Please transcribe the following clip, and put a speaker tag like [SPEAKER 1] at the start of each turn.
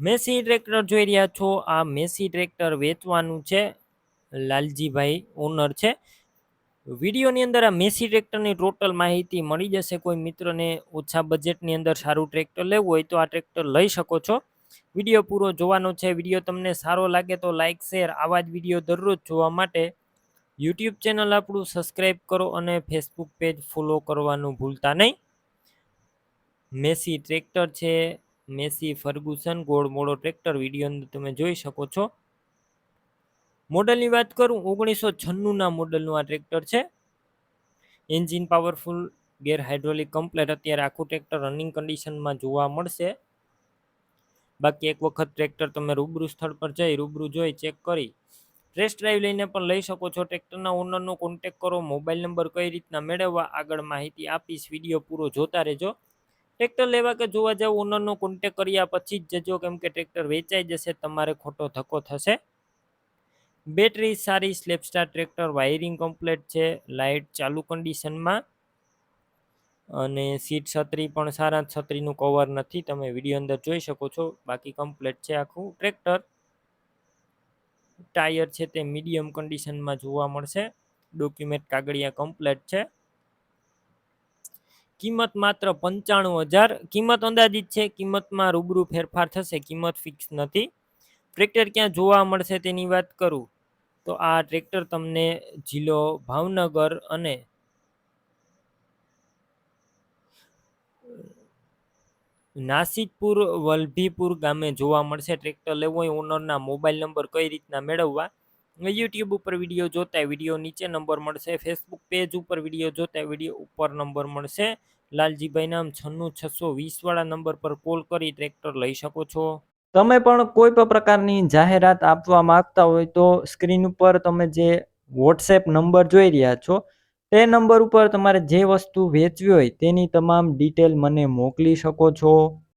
[SPEAKER 1] Massey tractor જોઈ રહ્યા છો. આ મેસી ટ્રેક્ટર વેચવાનું છે. લાલજીભાઈ ઓનર છે. વિડીયોની અંદર આ મેસી ટ્રેક્ટરની ટોટલ માહિતી મળી જશે. કોઈ મિત્રને ઓછા બજેટની અંદર સારું ટ્રેક્ટર લેવું હોય તો આ ટ્રેક્ટર લઈ શકો છો. વીડિયો પૂરો જોવાનો છે. વીડિયો તમને સારો લાગે તો લાઇક શેર, આવા જ વીડિયો દરરોજ જોવા માટે યુટ્યુબ ચેનલ આપણું સબસ્ક્રાઈબ કરો અને ફેસબુક પેજ ફોલો કરવાનું ભૂલતા નહીં. મેસી ટ્રેક્ટર છે. મેસી ફર્ગુસન ગોળ મોડો ટ્રેક્ટર વીડિયો અંદર તમે જોઈ શકો છો. મોડલની વાત કરું, ઓગણીસો છન્નુંના મોડલનું આ ટ્રેક્ટર છે. Engine powerful, gear hydraulic, complete. અત્યારે આખું ટ્રેક્ટર રનિંગ કન્ડિશનમાં જોવા મળશે. બાકી એક વખત ટ્રેક્ટર તમે રૂબરૂ સ્થળ પર જઈ, રૂબરૂ જોઈ ચેક કરી. ટેસ્ટ ડ્રાઈવ લઈને પણ લઈ શકો છો. ટ્રેક્ટરના ઓનરનો કોન્ટેક કરો મોબાઈલ નંબર કઈ રીતના મેળવવા, આગળ માહિતી આપીશ. વીડિયો પૂરો જોતા રહેજો. ટ્રેક્ટર લેવા કે જોવા જાવ ઓનરનો કોન્ટેક કર્યા પછી જ જજો કેમ કે ટ્રેક્ટર વેચાઈ જશે, તમારે ખોટો ધક્કો થશે. બેટરી સારી સ્લેપસ્ટાર ટ્રેક્ટર વાયરિંગ કમ્પ્લેટ છે લાઇટ ચાલુ કન્ડિશનમાં અને સીટ છત્રી પણ સારા, છત્રીનું કવર નથી, તમે વીડિયો અંદર જોઈ શકો છો. બાકી કમ્પ્લેટ છે આખું ટ્રેક્ટર. ટાયર છે તે મીડિયમ કન્ડિશનમાં જોવા મળશે. ડોક્યુમેન્ટ કાગળિયા કમ્પ્લેટ છે. કિંમત માત્ર પંચાણું હજાર. કિંમત અંદાજિત છે, કિંમતમાં રૂબરૂ ફેરફાર થશે, કિંમત ફિક્સ નથી. ટ્રેક્ટર ક્યાં જોવા મળશે તેની વાત કરું? તો આ ટ્રેક્ટર તમને જિલ્લો ભાવનગર અને નાસિકપુર વલભીપુર ગામે જોવા મળશે. ટ્રેક્ટર લેવું હોય ઓનરના મોબાઈલ નંબર કઈ રીતના મેળવવા? યુટ્યુબ ઉપર વીડિયો જોતા વીડિયો નીચે નંબર મળશે. ફેસબુક પેજ ઉપર વીડિયો જોતા વીડિયો ઉપર નંબર મળશે. લાલજીભાઈ નામ છન્નું છસો વીસવાળા નંબર પર કોલ કરી ટ્રેક્ટર લઈ શકો છો.
[SPEAKER 2] તમે પણ કોઈ પણ પ્રકારની જાહેરાત આપવા માંગતા હોય તો સ્ક્રીન ઉપર તમે જે વોટ્સએપ નંબર જોઈ રહ્યા છો, તે નંબર ઉપર તમારે જે વસ્તુ વેચવી હોય તેની તમામ ડિટેલ મને મોકલી શકો છો.